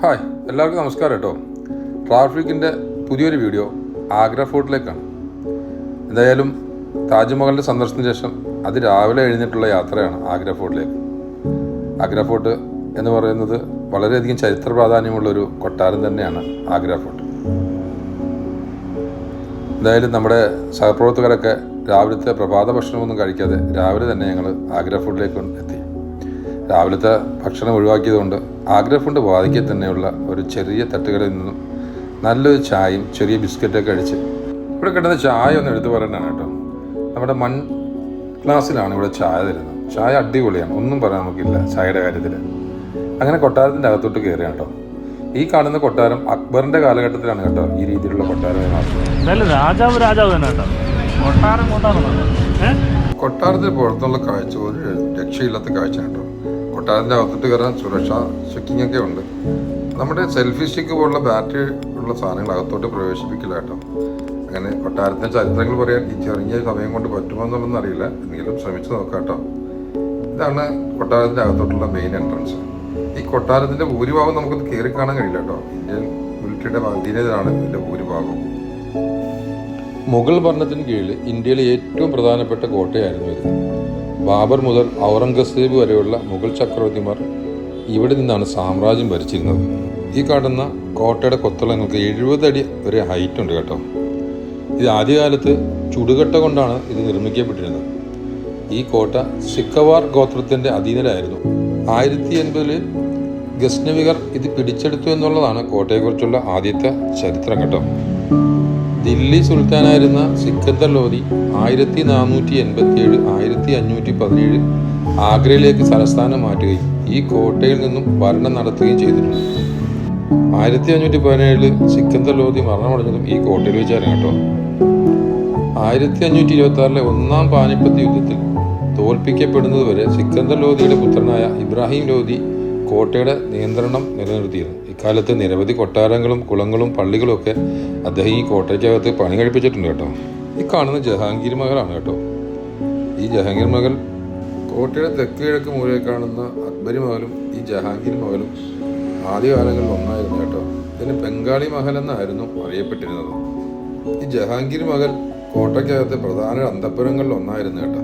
Hi എല്ലാവർക്കും നമസ്കാരം കേട്ടോ. ട്രാഫിക്കിന്റെ പുതിയൊരു വീഡിയോ ആഗ്ര ഫോർട്ടിലേക്കാണ്. എന്തായാലും താജ്മഹലിന്റെ സന്ദർശനത്തിന് ശേഷം അത് രാവിലെ എഴുന്നേറ്റുള്ള യാത്രയാണ് ആഗ്ര ഫോർട്ടിലേക്ക്. ആഗ്ര ഫോർട്ട് എന്ന് പറയുന്നത് വളരെയധികം ചരിത്ര പ്രാധാന്യമുള്ള ഒരു കൊട്ടാരം തന്നെയാണ് ആഗ്ര ഫോർട്ട്. എന്തായാലും നമ്മുടെ സഹപ്രവർത്തകരൊക്കെ രാവിലത്തെ പ്രഭാത ഭക്ഷണമൊന്നും കഴിക്കാതെ രാവിലെ തന്നെ ഞങ്ങൾ ആഗ്ര ഫോർട്ടിലേക്ക് എത്തി. രാവിലത്തെ ഭക്ഷണം ഒഴിവാക്കിയതുകൊണ്ട് ആഗ്ര ഫുഡ് വാതിക്കെ തന്നെയുള്ള ഒരു ചെറിയ തട്ടുകളിൽ നിന്നും നല്ലൊരു ചായയും ചെറിയ ബിസ്ക്കറ്റൊക്കെ അടിച്ച് ഇവിടെ കിട്ടുന്ന ചായ ഒന്ന് എടുത്തു പറയണതാണ് കേട്ടോ. നമ്മുടെ മൺ ഗ്ലാസ്സിലാണ് ഇവിടെ ചായ തരുന്നത്. ചായ അടിപൊളിയാണ്. ഒന്നും പറയാൻ നമുക്കില്ല ചായയുടെ കാര്യത്തിൽ. അങ്ങനെ കൊട്ടാരത്തിന്റെ അകത്തോട്ട് കയറിയാണ് കേട്ടോ. ഈ കാണുന്ന കൊട്ടാരം അക്ബറിന്റെ കാലഘട്ടത്തിലാണ് കേട്ടോ ഈ രീതിയിലുള്ള കൊട്ടാരം രാജാവ് രാജാവ് തന്നെ കേട്ടോ. കൊട്ടാരം കൊട്ടാരം കൊട്ടാരത്തിന് പുറത്തുള്ള കാഴ്ച ഒരു രക്ഷയില്ലാത്ത കാഴ്ച കേട്ടോ. കൊട്ടാരത്തിന്റെ അകത്തിട്ട് കയറാൻ സുരക്ഷ ചെക്കിംഗ് ഒക്കെ ഉണ്ട്. നമ്മുടെ സെൽഫി സ്റ്റിക്ക് പോലുള്ള ബാറ്ററി ഉള്ള സാധനങ്ങൾ അകത്തോട്ട് പ്രവേശിപ്പിക്കില്ല കേട്ടോ. അങ്ങനെ കൊട്ടാരത്തിന്റെ ചരിത്രങ്ങൾ പറയാൻ ഈ ചെറിയ സമയം കൊണ്ട് പറ്റുമോ എന്നുള്ളതെന്ന് അറിയില്ല. എന്തെങ്കിലും ശ്രമിച്ചു നോക്കാം കേട്ടോ. ഇതാണ് കൊട്ടാരത്തിന്റെ അകത്തോട്ടുള്ള മെയിൻ എൻട്രൻസ് ഈ കൊട്ടാരത്തിന്റെ ഭൂരിഭാഗം നമുക്കത് കയറി കാണാൻ കഴിയില്ല കേട്ടോ. ഇന്ത്യൻ മിലിറ്ററിയുടെ അധീനതയിലാണ് ഇതിന്റെ ഭൂരിഭാഗം. മുഗൾ ഭരണത്തിന് കീഴിൽ ഇന്ത്യയിലെ ഏറ്റവും പ്രധാനപ്പെട്ട കോട്ടയായിരുന്നു ഇത്. ബാബർ മുതൽ ഔറംഗസേബ് വരെയുള്ള മുഗൾ ചക്രവർത്തിമാർ ഇവിടെ നിന്നാണ് സാമ്രാജ്യം ഭരിച്ചിരുന്നത്. ഈ കാണുന്ന കോട്ടയുടെ കൊത്തളങ്ങൾക്ക് എഴുപതടി വരെ ഹൈറ്റ് ഉണ്ട് കേട്ടോ. ഇത് ആദ്യകാലത്ത് ചുടുകട്ട കൊണ്ടാണ് ഇത് നിർമ്മിക്കപ്പെട്ടിരുന്നത്. ഈ കോട്ട സിക്കവാർ ഗോത്രത്തിന്റെ അധീനരായിരുന്നു. ആയിരത്തി എൺപതിൽ ഗസ്നവികർ ഇത് പിടിച്ചെടുത്തു എന്നുള്ളതാണ് കോട്ടയെക്കുറിച്ചുള്ള ആദ്യത്തെ ചരിത്രം കേട്ടോ. ദില്ലി സുൽത്താനായിരുന്ന സിക്കന്ദർ ലോധി ആയിരത്തി നാനൂറ്റി എൺപത്തി ഏഴ് ആയിരത്തി അഞ്ഞൂറ്റി പതിനേഴ് ആഗ്രയിലേക്ക് തലസ്ഥാനം മാറ്റുകയും ഈ കോട്ടയിൽ നിന്നും ഭരണം നടത്തുകയും ചെയ്തിട്ടുണ്ട് ആയിരത്തി അഞ്ഞൂറ്റി പതിനേഴിൽ സിക്കന്ദർ ലോധി മരണമടഞ്ഞതും ഈ കോട്ടയിൽ വെച്ചായിരുന്നു കേട്ടോ. ആയിരത്തി അഞ്ഞൂറ്റി ഇരുപത്തി ആറിലെ ഒന്നാം പാനിപ്പത്ത് യുദ്ധത്തിൽ തോൽപ്പിക്കപ്പെടുന്നതുവരെ സിക്കന്ദർ ലോധിയുടെ പുത്രനായ ഇബ്രാഹിം ലോധി കോട്ടയുടെ നിയന്ത്രണം നിലനിർത്തിയിരുന്നു ഇക്കാലത്ത് നിരവധി കൊട്ടാരങ്ങളും കുളങ്ങളും പള്ളികളും ഒക്കെ അദ്ദേഹം ഈ കോട്ടയ്ക്കകത്ത് പണി കഴിപ്പിച്ചിട്ടുണ്ട് കേട്ടോ. ഈ കാണുന്ന ജഹാംഗീർ മഹലാണ് കേട്ടോ. ഈ ജഹാംഗീർ മഹൽ കോട്ടയുടെ തെക്ക് കിഴക്ക് മൂലയിൽ കാണുന്ന അക്ബരി മഹലും ഈ ജഹാംഗീർ മഹലും ആദ്യകാലങ്ങളിൽ ഒന്നായിരുന്നു കേട്ടോ. ഇതിന് ബംഗാളി മഹൽ എന്നായിരുന്നു അറിയപ്പെട്ടിരുന്നത്. ഈ ജഹാംഗീർ മഹൽ കോട്ടയ്ക്കകത്തെ പ്രധാന അന്തപുരങ്ങളിൽ ഒന്നായിരുന്നു കേട്ടോ.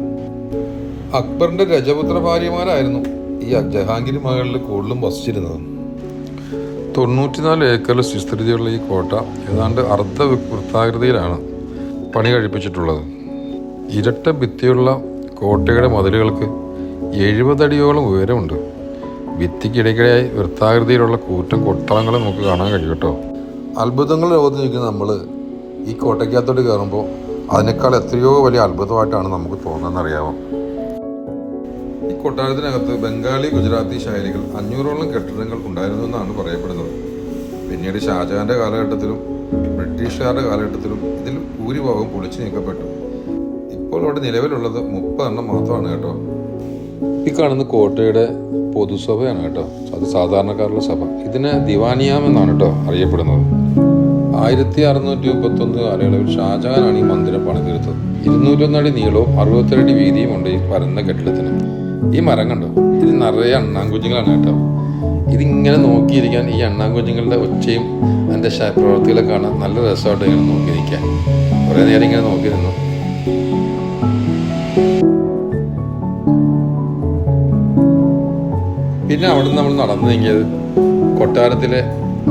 അക്ബറിന്റെ രജപുത്ര ഭാര്യമാരായിരുന്നു ഈ ജഹാംഗീർ മഹലിൽ കൂടുതലും വസിച്ചിരുന്നത്. തൊണ്ണൂറ്റിനാല് ഏക്കർ വിസ്തൃതിയുള്ള ഈ കോട്ട ഏതാണ്ട് അർദ്ധ വൃത്താകൃതിയിലാണ് പണി കഴിപ്പിച്ചിട്ടുള്ളത്. ഇരട്ട ഭിത്തിയുള്ള കോട്ടയുടെ മതിലുകൾക്ക് എഴുപതടിയോളം ഉയരമുണ്ട്. ഭിത്തിക്കിടയ്ക്കിടെയായി വൃത്താകൃതിയിലുള്ള കൂറ്റം കൊട്ടളങ്ങൾ നമുക്ക് കാണാൻ കഴിയും കേട്ടോ. അത്ഭുതങ്ങൾ ലോകത്തിരിക്കുന്ന നമ്മൾ ഈ കോട്ടയ്ക്കകത്തോട്ട് കയറുമ്പോൾ അതിനേക്കാൾ എത്രയോ വലിയ അത്ഭുതമായിട്ടാണ് നമുക്ക് തോന്നുന്നതെന്നറിയാമോ കൊട്ടാരത്തിനകത്ത് ബംഗാളി ഗുജറാത്തി ശൈലികൾ അഞ്ഞൂറോളം കെട്ടിടങ്ങൾ ഉണ്ടായിരുന്നു എന്നാണ് പറയപ്പെടുന്നത്. പിന്നീട് ഷാജഹാന്റെ കാലഘട്ടത്തിലും ബ്രിട്ടീഷുകാരുടെ കാലഘട്ടത്തിലും ഇതിൽ ഭൂരിഭാഗം പൊളിച്ചു നീക്കപ്പെട്ടു. ഇപ്പോൾ അവിടെ നിലവിലുള്ളത് മുപ്പതെണ്ണം മാത്രമാണ് കേട്ടോ. ഈ കാണുന്ന കോട്ടയുടെ പൊതുസഭയാണ് കേട്ടോ. അത് സാധാരണക്കാരുടെ സഭ. ഇതിനെ ദിവാനിയാം എന്നാണ് കേട്ടോ അറിയപ്പെടുന്നത്. ആയിരത്തി അറുന്നൂറ്റി മുപ്പത്തൊന്ന് കാലയളവിൽ ഷാജഹാനാണ് ഈ മന്ദിരം പണിതീർത്തത് ഇരുന്നൂറ്റൊന്നടി നീളവും അറുപത്തിരടി വീതിയും ഉണ്ട് ഈ പരന്ന കെട്ടിടത്തിന്. ഈ മരം കണ്ടോ? ഇത് നിറയെ അണ്ണാങ്കുഞ്ഞുങ്ങളാണ് കേട്ടോ. ഇതിങ്ങനെ നോക്കിയിരിക്കാൻ ഈ അണ്ണാങ്കുഞ്ഞുങ്ങളുടെ ഒച്ചയും അതിന്റെ പ്രവൃത്തികളൊക്കെ കാണാൻ നല്ല രസമായിട്ട് ഇങ്ങനെ നോക്കിയിരിക്കാൻ. കുറേ നേരം ഇങ്ങനെ നോക്കി നിന്നു. പിന്നെ അവിടെ നമ്മൾ നടന്നു നീങ്ങിയത് കൊട്ടാരത്തിലെ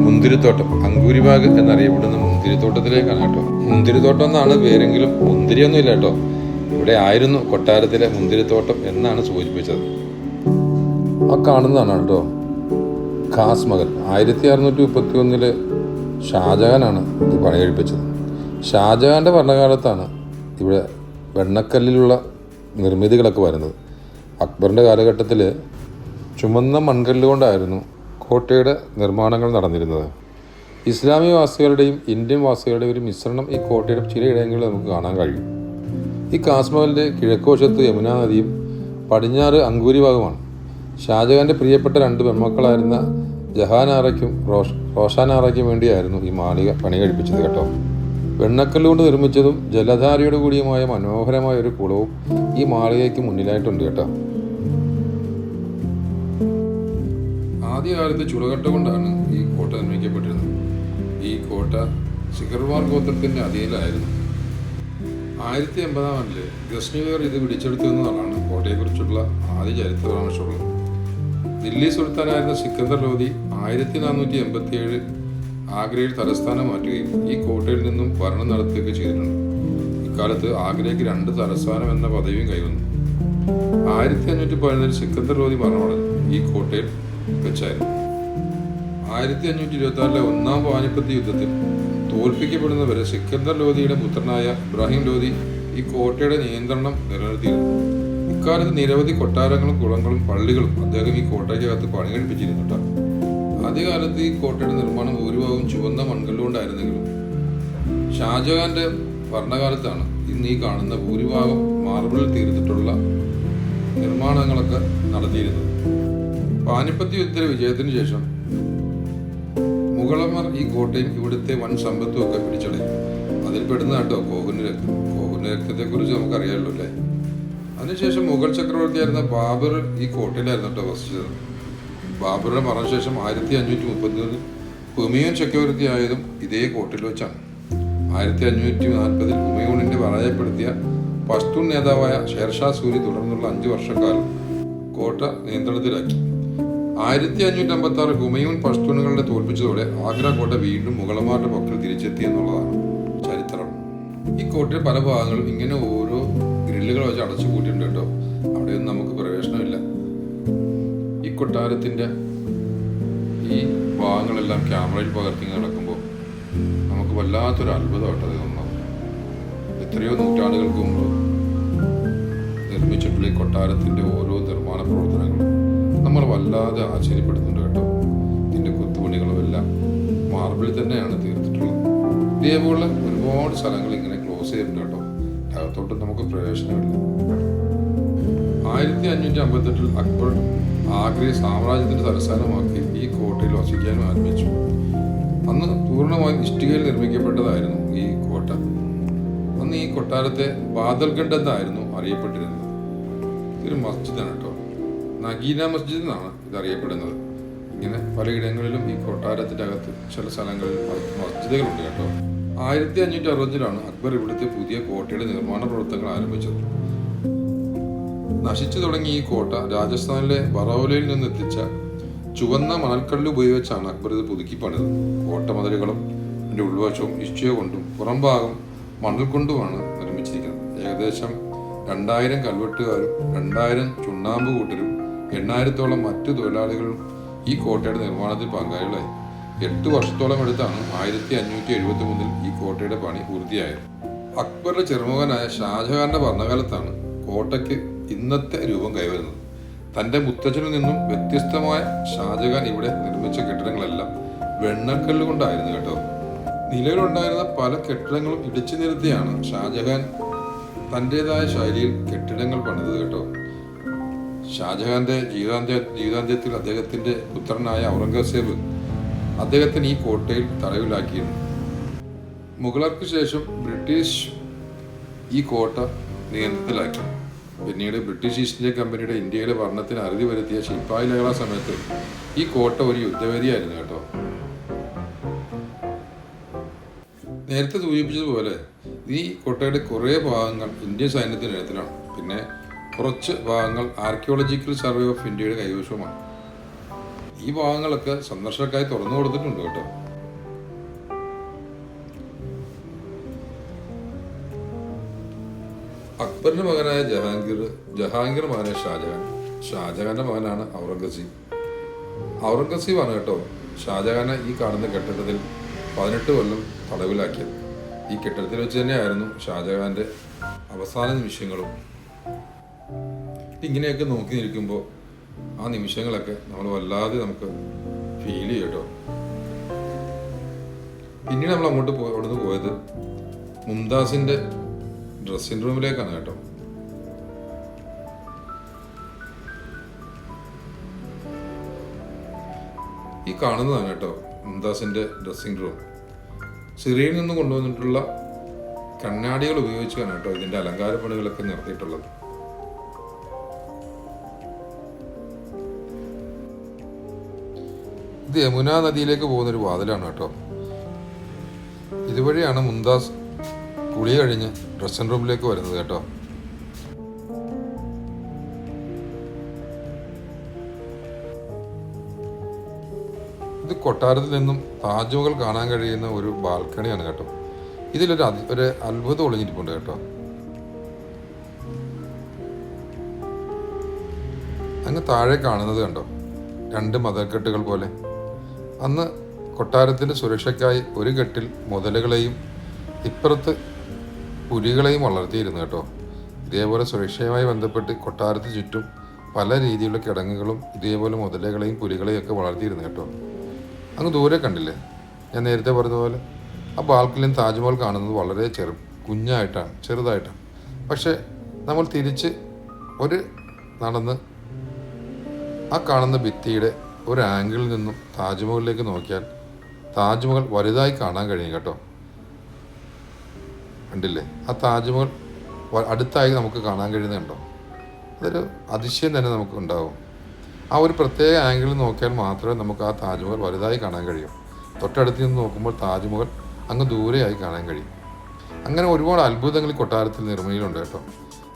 മുന്തിരിത്തോട്ടം അങ്കൂരിബാഗ് എന്നറിയപ്പെടുന്ന മുന്തിരിത്തോട്ടത്തിലേക്കാണ് കേട്ടോ. മുന്തിരിത്തോട്ടം എന്നാണ് പേരെങ്കിലും മുന്തിരിയൊന്നും ഇല്ല കേട്ടോ. ഇവിടെ ആയിരുന്നു കൊട്ടാരത്തിലെ മുന്തിരിത്തോട്ടം എന്നാണ് സൂചിപ്പിച്ചത്. ആ കാണുന്നതാണ് കേട്ടോ. ഖാസ് മഹൽ ആയിരത്തി അറുന്നൂറ്റി മുപ്പത്തി ഒന്നിൽ ഷാജഹാനാണ് ഇത് പണി ഷാജഹാന്റെ ഭരണകാലത്താണ് ഇവിടെ വെണ്ണക്കല്ലിലുള്ള നിർമ്മിതികളൊക്കെ വരുന്നത്. അക്ബറിന്റെ കാലഘട്ടത്തിൽ ചുമന്ന മൺകല്ല് കൊണ്ടായിരുന്നു കോട്ടയുടെ നിർമ്മാണങ്ങൾ നടന്നിരുന്നത്. ഇസ്ലാമിക വാസികളുടെയും ഇന്ത്യൻ വാസികളുടെയും ഒരു മിശ്രണം ഈ കോട്ടയുടെ ചിലയിടങ്ങളിൽ നമുക്ക് കാണാൻ കഴിയും. ഈ കാസ്മഹലിന്റെ കിഴക്കുവശത്ത് യമുനാ നദിയും പടിഞ്ഞാറ് അങ്കൂരി ഭാഗമാണ്. ഷാജഹാന്റെ പ്രിയപ്പെട്ട രണ്ട് പെൺമക്കളായിരുന്ന ജഹാനാറയ്ക്കും റോഷ് റോഷാനാറയ്ക്കും വേണ്ടിയായിരുന്നു ഈ മാളിക പണി കഴിപ്പിച്ചത് കേട്ടോ വെണ്ണക്കല്ലുകൊണ്ട് നിർമ്മിച്ചതും ജലധാരയോട് കൂടിയുമായ മനോഹരമായ ഒരു കുളവും ഈ മാളികയ്ക്ക് മുന്നിലായിട്ടുണ്ട് കേട്ടോ. ആദ്യകാലത്ത് ചുളകട്ട കൊണ്ടാണ് ഈ കോട്ട നിർമ്മിക്കപ്പെട്ടിരുന്നത്. ഈ കോട്ട ശിഖർവാർ ഗോത്രത്തിന്റെ അധീനമായിരുന്നു ആയിരത്തി എൺപതാം ആണ്ടിൽ ഗസ്നിവേർ ഇത് പിടിച്ചെടുത്തു എന്നതാണ് കോട്ടയെക്കുറിച്ചുള്ള ആദ്യ ചരിത്ര പരാമർശമുള്ളത് ദില്ലി സുൽത്താനായിരുന്ന സിക്കന്ദർ ലോധി ആയിരത്തി നാനൂറ്റി എൺപത്തി ഏഴ് ആഗ്രയിൽ തലസ്ഥാനം മാറ്റുകയും ഈ കോട്ടയിൽ നിന്നും ഭരണം നടത്തുകയൊക്കെ ചെയ്തിട്ടുണ്ട്. ഇക്കാലത്ത് ആഗ്രയ്ക്ക് രണ്ട് തലസ്ഥാനം എന്ന പദവിയും കൈവന്നു. ആയിരത്തി അഞ്ഞൂറ്റി പതിനൊന്നിൽ സിക്കന്ദർ ലോധി മരണമടഞ്ഞു ഈ കോട്ടയിൽ വെച്ചായിരുന്നു ആയിരത്തി അഞ്ഞൂറ്റി ഇരുപത്തി ആറിലെ ഒന്നാം പാനിപ്പത്ത് യുദ്ധത്തിൽ തോൽപ്പിക്കപ്പെടുന്നവരെ സിക്കന്ദർ ലോധിയുടെ പുത്രനായ ഇബ്രാഹിം ലോധി ഈ കോട്ടയുടെ നിയന്ത്രണം നിലനിർത്തിയിരുന്നു. ഇക്കാലത്ത് നിരവധി കൊട്ടാരങ്ങളും കുളങ്ങളും പള്ളികളും അദ്ദേഹം ഈ കോട്ടയ്ക്കകത്ത് പണി കഴിപ്പിച്ചിരുന്നുണ്ട് കേട്ടോ. ആദ്യകാലത്ത് ഈ കോട്ടയുടെ നിർമ്മാണം ഭൂരിഭാഗവും ചുവന്ന മൺകല്ലുകൊണ്ടായിരുന്നെങ്കിലും ഷാജഹാന്റെ ഭരണകാലത്താണ് ഇന്ന് ഈ കാണുന്ന ഭൂരിഭാഗം മാർബിളിൽ തീർത്തിട്ടുള്ള നിർമ്മാണങ്ങളൊക്കെ നടത്തിയിരുന്നത്. പാനിപ്പത്ത് യുദ്ധത്തിലെ വിജയത്തിന് ശേഷം മുഗളന്മാർ ഈ കോട്ടയും ഇവിടുത്തെ വൻ സമ്പത്തും ഒക്കെ പിടിച്ചടക്കി അതിൽ പെടുന്ന കേട്ടോ കോഹുന്ന രക്തം. കുറിച്ച് നമുക്കറിയാമല്ലോ അല്ലേ? അതിനുശേഷം മുഗൾ ചക്രവർത്തിയായിരുന്ന ബാബർ ഈ കോട്ടയിലായിരുന്നു കേട്ടോ വസിച്ചത്. ബാബറുടെ മരണശേഷം ആയിരത്തി അഞ്ഞൂറ്റി മുപ്പത്തിയൊന്നിൽ ഹുമയൂൺ ചക്രവർത്തി ആയതും ഇതേ കോട്ടയിൽ വെച്ചാണ്. ആയിരത്തി അഞ്ഞൂറ്റി നാൽപ്പതിൽ ഹുമയൂണിന്റെ പരാജയപ്പെടുത്തിയ പഷ്തൂൺ നേതാവായ ഷേർഷാ സൂരി തുടർന്നുള്ള അഞ്ചു വർഷക്കാലം കോട്ട നിയന്ത്രണത്തിലാക്കി. ആയിരത്തി അഞ്ഞൂറ്റി അമ്പത്തി ആറ് ഹുമയൂൺ പഷ്തൂണുകളുടെ തോൽപ്പിച്ചതോടെ ആഗ്ര കോട്ട വീണ്ടും മുഗളന്മാരുടെ പക്കൽ തിരിച്ചെത്തി എന്നുള്ളതാണ് ചരിത്രം. ഈ കോട്ടയുടെ പല ഭാഗങ്ങളും ഇങ്ങനെ ഓരോ ഗ്രില്ലുകൾ വെച്ച് അടച്ചു കൂട്ടിയിട്ടുണ്ട് കേട്ടോ. അവിടെയൊന്നും നമുക്ക് പ്രവേശനമില്ല. ഈ കൊട്ടാരത്തിന്റെ ഈ ഭാഗങ്ങളെല്ലാം ക്യാമറയിൽ പകർത്തി നടക്കുമ്പോൾ നമുക്ക് വല്ലാത്തൊരു അത്ഭുതമായിട്ട് അത് എത്രയോ നൂറ്റാണ്ടുകൾക്ക് മുമ്പ് നിർമ്മിച്ചിട്ടുള്ള ഈ കൊട്ടാരത്തിന്റെ ഓരോ നിർമ്മാണ പ്രവർത്തനങ്ങളും നമ്മൾ വല്ലാതെ ആശ്ചര്യപ്പെടുന്നുണ്ട് കേട്ടോ. ഇതിന്റെ കൊത്തുപണികളും എല്ലാം മാർബിൾ തന്നെയാണ് തീർത്തിട്ടുള്ളത്. ഇതേപോലെ ഒരുപാട് സ്ഥലങ്ങൾ ഇങ്ങനെ ക്ലോസ് ചെയ്തിട്ടുണ്ട് കേട്ടോ. അകത്തോട്ട് നമുക്ക് പ്രവേശനമില്ല. ആയിരത്തി അഞ്ഞൂറ്റി അമ്പത്തെട്ടിൽ അക്ബർ ആഗ്രയെ സാമ്രാജ്യത്തിന്റെ തലസ്ഥാനമാക്കി ഈ കോട്ടയിൽ വസിക്കാനും ആരംഭിച്ചു. അന്ന് പൂർണമായും ഇഷ്ടികയിൽ നിർമ്മിക്കപ്പെട്ടതായിരുന്നു ഈ കോട്ട. അന്ന് ഈ കൊട്ടാരത്തെ ബാദൽഗഡ് എന്നായിരുന്നു അറിയപ്പെട്ടിരുന്നത്. ഇതൊരു മസ്ജിദാണ് കേട്ടോ. നഗീന മസ്ജിദ് എന്നാണ് ഇത് അറിയപ്പെടുന്നത് ഇങ്ങനെ പലയിടങ്ങളിലും ഈ കൊട്ടാരത്തിന്റെ അകത്ത് ചില സ്ഥലങ്ങളിൽ മസ്ജിദുകളുണ്ട് കേട്ടോ. ആയിരത്തി അഞ്ഞൂറ്റി അറുപത്തിലാണ് അക്ബർ ഇവിടുത്തെ പുതിയ കോട്ടയുടെ നിർമ്മാണ പ്രവർത്തനങ്ങൾ ആരംഭിച്ചത്. നശിച്ചു തുടങ്ങിയ ഈ കോട്ട രാജസ്ഥാനിലെ ബറോലയിൽ നിന്ന് എത്തിച്ച ചുവന്ന മണൽക്കല്ല് ഉപയോഗിച്ചാണ് അക്ബർ ഇത് പുതുക്കി പണിത് കോട്ടമതിലുകളും അതിന്റെ ഉൾവശവും ഇഷ്ടിക കൊണ്ടും പുറംഭാഗം മണൽ കൊണ്ടുമാണ് നിർമ്മിച്ചിരിക്കുന്നത്. ഏകദേശം രണ്ടായിരം കൽവെട്ടുകാരും രണ്ടായിരം ചുണ്ണാമ്പ് കൂട്ടരും എണ്ണായിരത്തോളം മറ്റു തൊഴിലാളികൾ ഈ കോട്ടയുടെ നിർമ്മാണത്തിൽ പങ്കാളികളായി. എട്ട് വർഷത്തോളം എടുത്താണ് ആയിരത്തി അഞ്ഞൂറ്റി എഴുപത്തി മൂന്നിൽ ഈ കോട്ടയുടെ പണി പൂർത്തിയായത്. അക്ബറിന്റെ ചെറുമകനായ ഷാജഹാന്റെ ഭരണകാലത്താണ് കോട്ടയ്ക്ക് ഇന്നത്തെ രൂപം കൈവരുന്നത്. തന്റെ മുത്തച്ഛനിൽ നിന്നും വ്യത്യസ്തമായ ഷാജഹാൻ ഇവിടെ നിർമ്മിച്ച കെട്ടിടങ്ങളെല്ലാം വെണ്ണക്കല്ല് കൊണ്ടായിരുന്നു കേട്ടോ. നിലവിലുണ്ടായിരുന്ന പല കെട്ടിടങ്ങളും ഇടിച്ചു നിരത്തിയാണ് ഷാജഹാൻ തന്റെതായ ശൈലിയിൽ കെട്ടിടങ്ങൾ പണിതത് കേട്ടോ. ഷാജഹാന്റെ ജീവിതാന്ത്യ ജീവിതാന്ത്യത്തിൽ അദ്ദേഹത്തിന്റെ പുത്രനായ ഔറംഗസേബ് അദ്ദേഹത്തിന് ഈ കോട്ടയിൽ തടവിലാക്കിയിരുന്നു. മുഗളർക്ക് ശേഷം ബ്രിട്ടീഷ് ഈ കോട്ട നിയന്ത്രണത്തിലാക്കി. പിന്നീട് ബ്രിട്ടീഷ് ഈസ്റ്റ് ഇന്ത്യ കമ്പനിയുടെ ഇന്ത്യയിലെ ഭരണത്തിന് അറുതി വരുത്തിയ ശിപ്പായി ലഹള സമയത്ത് ഈ കോട്ട ഒരു യുദ്ധവേദിയായിരുന്നു കേട്ടോ. നേരത്തെ സൂചിപ്പിച്ചതുപോലെ ഈ കോട്ടയുടെ കുറേ ഭാഗങ്ങൾ ഇന്ത്യൻ സൈന്യത്തിന് എഴുത്തിലാണ് പിന്നെ കുറച്ച് ഭാഗങ്ങൾ ആർക്കിയോളജിക്കൽ സർവേ ഓഫ് ഇന്ത്യയുടെ കൈവശമാണ്. ഈ ഭാഗങ്ങളൊക്കെ സന്ദർശകർക്കായി തുറന്നു കൊടുത്തിട്ടുണ്ട് കേട്ടോ. അക്ബറിന്റെ മകനായ ജഹാംഗീർ ജഹാംഗീർ മകനായ ഷാജഹാൻ ഷാജഹാന്റെ മകനാണ് ഔറംഗസീബ്. ഔറംഗസീബാണ് കേട്ടോ ഷാജഹാനെ ഈ കാണുന്ന കെട്ടിടത്തിൽ പതിനെട്ട് കൊല്ലം തടവിലാക്കിയത്. ഈ കെട്ടിടത്തിൽ വെച്ച് തന്നെയായിരുന്നു ഷാജഹാന്റെ അവസാന നിമിഷങ്ങളും ഇങ്ങനെയൊക്കെ നോക്കി നിൽക്കുമ്പോൾ ആ നിമിഷങ്ങളൊക്കെ നമ്മൾ വല്ലാതെ നമുക്ക് ഫീൽ ചെയ്യും കേട്ടോ. പിന്നീട് നമ്മൾ അങ്ങോട്ട് പോയി അവിടുന്ന് പോയത് മുംതാസിന്റെ ഡ്രസ്സിംഗ് റൂമിലേക്കാണ് കേട്ടോ. ഈ കാണുന്നതാണ് കേട്ടോ മുംതാസിന്റെ ഡ്രസ്സിംഗ് റൂം സിറിയയിൽ നിന്ന് കൊണ്ടുവന്നിട്ടുള്ള കണ്ണാടികൾ ഉപയോഗിച്ചാണ് കേട്ടോ ഇതിന്റെ അലങ്കാര പണികളൊക്കെ നിർത്തിയിട്ടുള്ളത് ഇത് യമുന നദിയിലേക്ക് പോകുന്നൊരു വാതിലാണ് കേട്ടോ. ഇതുവഴിയാണ് മുംതാസ് കുളി കഴിഞ്ഞ് ഡ്രസ്സിംഗ് റൂമിലേക്ക് വരുന്നത് കേട്ടോ. ഇത് കൊട്ടാരത്തിൽ നിന്നും താജ്മഹൽ കാണാൻ കഴിയുന്ന ഒരു ബാൽക്കണിയാണ് കേട്ടോ. ഇതിലൊരു ഒരു അത്ഭുതം ഒളിഞ്ഞിരിപ്പുണ്ട് കേട്ടോ. അങ്ങ് താഴെ കാണുന്നത് കണ്ടോ? രണ്ട് മതക്കെട്ടുകൾ പോലെ. അന്ന് കൊട്ടാരത്തിന്റെ സുരക്ഷയ്ക്കായി ഒരു കെട്ടിൽ മുതലുകളെയും ഇപ്പുറത്ത് പുലികളെയും വളർത്തിയിരുന്നു കേട്ടോ. ഇതേപോലെ സുരക്ഷയുമായി ബന്ധപ്പെട്ട് കൊട്ടാരത്തിന് ചുറ്റും പല രീതിയിലുള്ള കിടങ്ങുകളും ഇതേപോലെ മുതലകളെയും പുലികളെയും ഒക്കെ വളർത്തിയിരുന്നു കേട്ടോ. അങ്ങ് ദൂരെ കണ്ടില്ലേ? ഞാൻ നേരത്തെ പറഞ്ഞ പോലെ ആ ബാൽക്കണിയിൽ താജ്മഹൽ കാണുന്നത് വളരെ ചെറു കുഞ്ഞായിട്ടാണ് ചെറുതായിട്ടാണ്. പക്ഷേ നമ്മൾ തിരിച്ച് ഒരു നടന്ന് ആ കാണുന്ന ഭിത്തിയുടെ ഒരു ആംഗിളിൽ നിന്നും താജ്മഹലിലേക്ക് നോക്കിയാൽ താജ്മഹൽ വലുതായി കാണാൻ കഴിയും കേട്ടോ. കണ്ടില്ലേ? ആ താജ്മഹൽ അടുത്തായി നമുക്ക് കാണാൻ കഴിയുന്നുണ്ടോ? അതൊരു അതിശയം തന്നെ നമുക്ക് ഉണ്ടാവും. ആ ഒരു പ്രത്യേക ആംഗിളിൽ നോക്കിയാൽ മാത്രമേ നമുക്ക് ആ താജ്മഹൽ വലുതായി കാണാൻ കഴിയൂ. തൊട്ടടുത്ത് നിന്ന് നോക്കുമ്പോൾ താജ്മഹൽ അങ്ങ് ദൂരെയായി കാണാൻ കഴിയും. അങ്ങനെ ഒരുപാട് അത്ഭുതങ്ങൾ ഈ കൊട്ടാരത്തിൽ നിർമ്മിതിയിലുണ്ട് കേട്ടോ.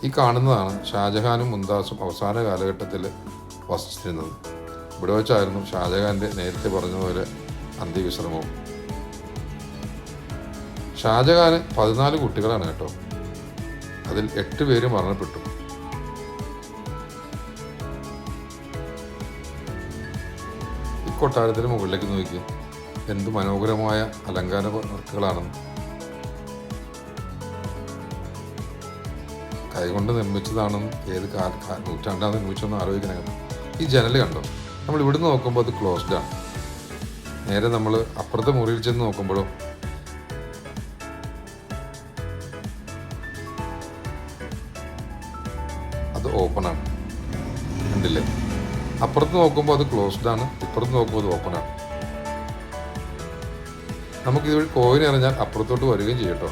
ഈ കാണുന്നതാണ് ഷാജഹാനും മുന്താസും അവസാന കാലഘട്ടത്തിൽ വസിച്ചിരുന്നത്. ഇവിടെ വെച്ചായിരുന്നു ഷാജഹാന്റെ നേരത്തെ പറഞ്ഞതുപോലെ അന്ത്യവിശ്രമവും. ഷാജഹാന് പതിനാല് കുട്ടികളാണ് കേട്ടോ. അതിൽ എട്ട് പേര് മരണപ്പെട്ടു. ഈ കൊട്ടാരത്തിന് മുകളിലേക്ക് നോക്കി എന്ത് മനോഹരമായ അലങ്കാര വർക്കുകളാണെന്ന്. കൈകൊണ്ട് നിർമ്മിച്ചതാണെന്ന് ഏത് കാ- നൂറ്റാണ്ടാണ് നിർമ്മിച്ചതെന്ന് ആലോചിക്കണേ ഈ ജനൽ കണ്ടോ? നമ്മൾ ഇവിടുന്ന് നോക്കുമ്പോൾ അത് ക്ലോസ്ഡ് ആണ് നേരെ നമ്മൾ അപ്പുറത്തെ മുറിയിൽ ചെന്ന് നോക്കുമ്പോഴോ? അത് ഓപ്പൺ ആണ്. കണ്ടില്ലേ? അപ്പുറത്ത് നോക്കുമ്പോൾ അത് ക്ലോസ്ഡ് ആണ്. ഇപ്പുറത്ത് നോക്കുമ്പോൾ അത് ഓപ്പൺ ആണ്. നമുക്ക് ഇതുവഴി കോയിൻ അറിഞ്ഞാൽ അപ്പുറത്തോട്ട് വരികയും ചെയ്യട്ടോ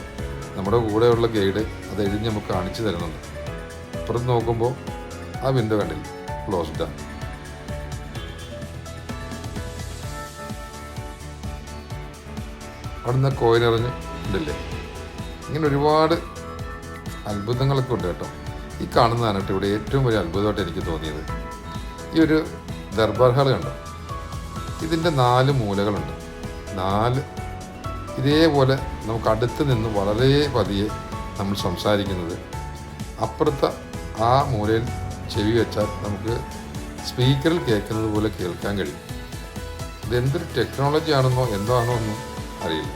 നമ്മുടെ കൂടെയുള്ള ഗൈഡ് അത് എഴുതി നമുക്ക് കാണിച്ചു തരുന്നുണ്ട് അപ്പുറത്ത് നോക്കുമ്പോൾ ആ വിൻഡോ കണ്ടില്ല? ക്ലോസ്ഡ് ആണ് അവിടുന്ന് കോയിൻ എറിഞ്ഞ് ഉണ്ടല്ലേ ഇങ്ങനെ ഒരുപാട് അത്ഭുതങ്ങളൊക്കെ ഉണ്ട് കേട്ടോ. ഈ കാണുന്നതാണ് കേട്ടോ ഇവിടെ ഏറ്റവും വലിയ അത്ഭുതമായിട്ട് എനിക്ക് തോന്നിയത്. ഈ ഒരു ദർബാർ ഹാൾ കണ്ടോ? ഇതിന്റെ നാല് മൂലകളുണ്ട്. നാല് ഇതേപോലെ നമുക്ക് അടുത്ത് നിന്ന് വളരെ പതിയെ നമ്മൾ സംസാരിക്കുന്നത്. അപ്പുറത്തെ ആ മൂലയിൽ ചെവി വെച്ചാൽ നമുക്ക് സ്പീക്കറിൽ കേൾക്കുന്നത് പോലെ കേൾക്കാൻ കഴിയും. ഇതെന്തൊരു ടെക്നോളജി ആണെന്നോ എന്താണോ ഒന്നും അറിയില്ല.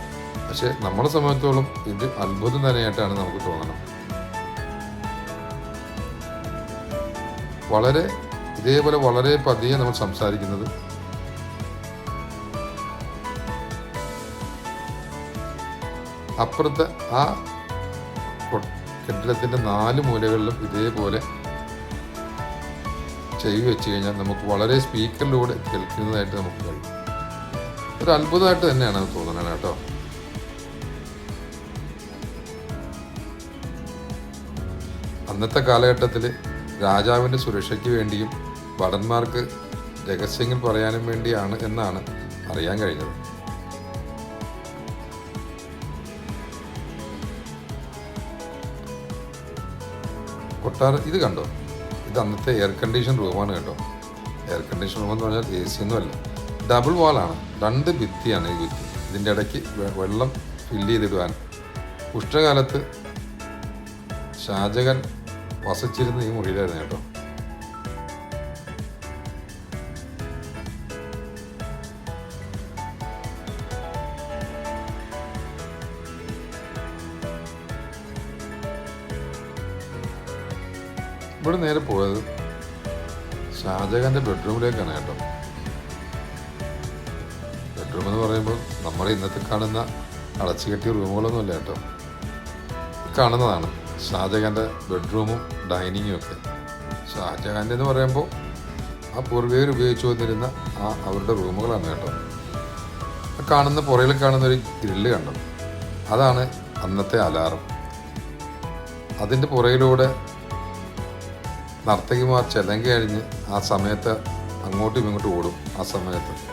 പക്ഷെ നമ്മളെ സംബന്ധിച്ചോളം ഇത് അത്ഭുതം തന്നെയായിട്ടാണ് നമുക്ക് തോന്നണം. വളരെ ഇതേപോലെ വളരെ പതിയെ നമ്മൾ സംസാരിക്കുന്നത് അപ്പുറത്തെ ആ കെട്ടിടത്തിന്റെ നാല് മൂലകളിലും ഇതേപോലെ ചെയ്തു വെച്ച് കഴിഞ്ഞാൽ നമുക്ക് വളരെ സ്പീക്കറിലൂടെ കേൾക്കുന്നതായിട്ട് നമുക്ക് കഴിയും. ഒരു അത്ഭുതമായിട്ട് തന്നെയാണ് അത് തോന്നുന്നത് കേട്ടോ. അന്നത്തെ കാലഘട്ടത്തിൽ രാജാവിന്റെ സുരക്ഷയ്ക്ക് വേണ്ടിയും ഭടന്മാർക്ക് രഹസ്യങ്ങൾ പറയാനും വേണ്ടിയാണ് എന്നാണ് അറിയാൻ കഴിഞ്ഞത്. കൊട്ടാര ഇത് കണ്ടോ? ഇത് അന്നത്തെ എയർ കണ്ടീഷൻ റൂമാണ് കേട്ടോ. എയർ കണ്ടീഷൻ റൂം എന്ന് പറഞ്ഞാൽ എ സി ഒന്നും അല്ല. ഡബിൾ വാളാണ് രണ്ട് ഭിത്തിയാണ് ഈ ഭിത്തി. ഇതിന്റെ ഇടയ്ക്ക് വെള്ളം ഫില്ല് ചെയ്തിടുവാൻ. ഉഷ്ണകാലത്ത് ഷാജകൻ വസിച്ചിരുന്ന ഈ മുറിയിലായിരുന്നു കേട്ടോ. ഇവിടെ നേരെ പോയത് ഷാജഹാന്റെ ബെഡ്റൂമിലേക്കാണ് കേട്ടോ. എന്ന് പറയുമ്പോൾ നമ്മൾ ഇന്നത്തെ കാണുന്ന അടച്ചുകെട്ടിയ റൂമുകളൊന്നുമല്ല കേട്ടോ. കാണുന്നതാണ്. ഷാജഹാന്റെ ബെഡ്റൂമും ഡൈനിങ്ങും ഒക്കെ. ഷാജഹാന്റെ എന്ന് പറയുമ്പോൾ ആ പൂർവികർ ഉപയോഗിച്ചു വന്നിരുന്ന ആ അവരുടെ റൂമുകളാണ് കേട്ടോ. കാണുന്ന പുറയിൽ കാണുന്ന ഒരു ഗ്രില്ല് കണ്ടോ? അതാണ് അന്നത്തെ അലാറം അതിന്റെ പുറയിലൂടെ നർത്തകിമാർ ചെലങ്ക കഴിഞ്ഞ് ആ സമയത്ത് അങ്ങോട്ടും ഇങ്ങോട്ടും ഓടും. ആ സമയത്ത്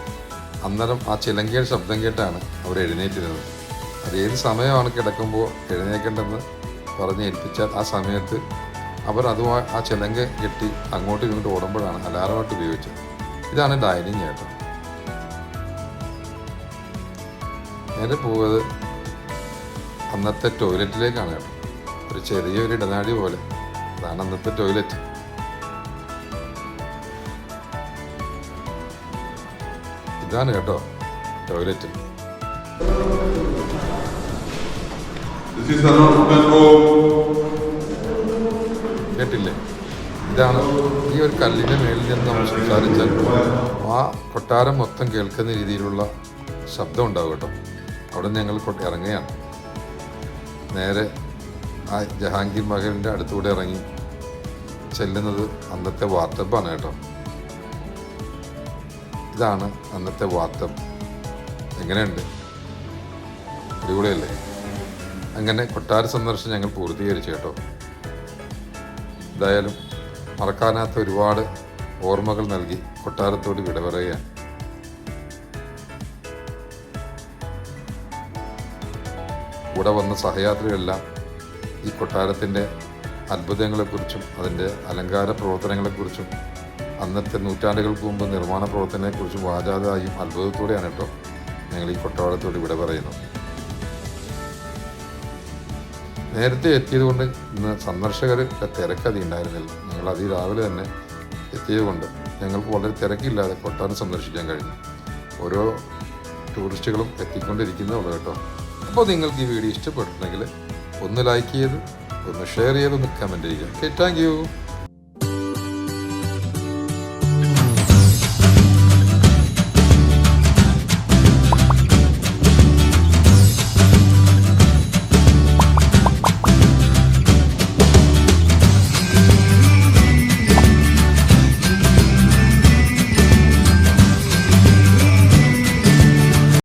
അന്നേരം ആ ചിലങ്കയുടെ ശബ്ദം കേട്ടാണ് അവർ എഴുന്നേറ്റിരുന്നത്. അത് ഏത് സമയമാണ് കിടക്കുമ്പോൾ എഴുന്നേക്കേണ്ടതെന്ന് പറഞ്ഞ് ഏൽപ്പിച്ചാൽ ആ സമയത്ത് അവർ അതുമായി ആ ചിലങ്ക കെട്ടി അങ്ങോട്ടും ഇങ്ങോട്ടും ഓടുമ്പോഴാണ് അലാറമായിട്ട് ഉപയോഗിച്ചത്. ഇതാണ് ഡൈനിങ് ഏട്ടം നേരെ പോകുന്നത് അന്നത്തെ ടോയ്ലറ്റിലേക്കാണ് കേട്ടോ. ഒരു ചെറിയൊരു ഇടനാഴി പോലെ. അതാണ് അന്നത്തെ ടോയ്ലറ്റ്. ഇതാണ് കേട്ടോ ടോയ്ലറ്റ്. കേട്ടില്ലേ? ഇതാണ് ഈ ഒരു കല്ലിന്റെ മേളിൽ നിന്ന് നമ്മൾ സംസാരിച്ചാൽ ആ കൊട്ടാരം മൊത്തം കേൾക്കുന്ന രീതിയിലുള്ള ശബ്ദം ഉണ്ടാവും കേട്ടോ. അവിടെ നിന്ന് ഞങ്ങൾ ഇറങ്ങുകയാണ്. നേരെ ആ ജഹാംഗീർ മഹലിന്റെ അടുത്തൂടെ ഇറങ്ങി ചെല്ലുന്നത് അന്നത്തെ വാർത്തപ്പാണ് കേട്ടോ. ഇതാണ് അന്നത്തെ വാർത്തം എങ്ങനെയുണ്ട്? അടിപൊളിയല്ലേ? അങ്ങനെ കൊട്ടാര സന്ദർശനം ഞങ്ങൾ പൂർത്തീകരിച്ചു കേട്ടോ. എന്തായാലും മറക്കാനാത്ത ഒരുപാട് ഓർമ്മകൾ നൽകി കൊട്ടാരത്തോട് വിട പറയുകയാണ്. കൂടെ വന്ന സഹയാത്രികളെല്ലാം ഈ കൊട്ടാരത്തിന്റെ അത്ഭുതങ്ങളെക്കുറിച്ചും അതിന്റെ അലങ്കാര പ്രവർത്തനങ്ങളെക്കുറിച്ചും അന്നത്തെ നൂറ്റാണ്ടുകൾക്ക് മുമ്പ് നിർമ്മാണ പ്രവർത്തനത്തെക്കുറിച്ച് വാചാതായും അത്ഭുതത്തോടെയാണ് കേട്ടോ ഞങ്ങൾ ഈ കൊട്ടാരത്തോട് ഇവിടെ പറയുന്നത് നേരത്തെ എത്തിയത് കൊണ്ട് ഇന്ന് സന്ദർശകർ തിരക്കതി ഉണ്ടായിരുന്നില്ല. ഞങ്ങൾ അതിരാവിലെ തന്നെ എത്തിയത് കൊണ്ട് ഞങ്ങൾക്ക് വളരെ തിരക്കില്ലാതെ കൊട്ടാരം സന്ദർശിക്കാൻ കഴിഞ്ഞു. ഓരോ ടൂറിസ്റ്റുകളും എത്തിക്കൊണ്ടിരിക്കുന്നേ ഉള്ളൂ കേട്ടോ. അപ്പോൾ നിങ്ങൾക്ക് ഈ വീഡിയോ ഇഷ്ടപ്പെട്ടിട്ടുണ്ടെങ്കിൽ ഒന്ന് ലൈക്ക് ചെയ്ത് ഒന്ന് ഷെയർ ചെയ്ത് ഒന്ന് കമന്റ് ചെയ്യുക. Okay thank you